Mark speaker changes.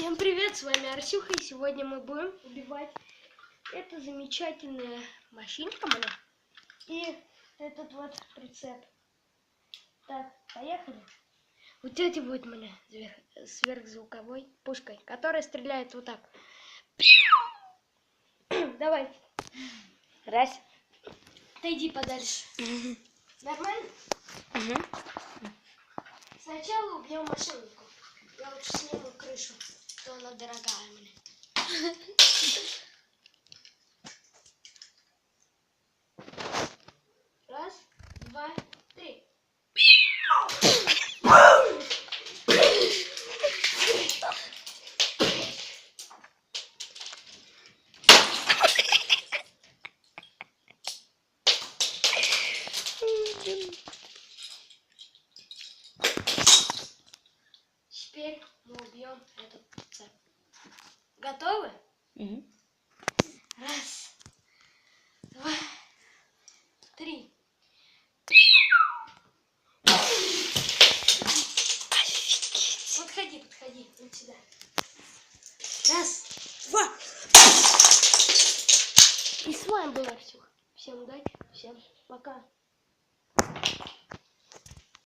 Speaker 1: Всем привет, с вами Арсюха, и сегодня мы будем убивать эту замечательная машинка моя и этот вот прицеп. Так, поехали. Вот это будет звер- сверхзвуковой пушкой, которая стреляет вот так. Давай. Раз. Отойди подальше. Нормально? Сначала убьем машинку. Я лучше сниму крышу, то она дорогая мне. Раз, два, три. Теперь мы убьем этот цеп. Готовы? Раз, два, три. Подходи, подходи, вот сюда. Раз, два. И с вами был Артюх. Всем удачи, всем пока.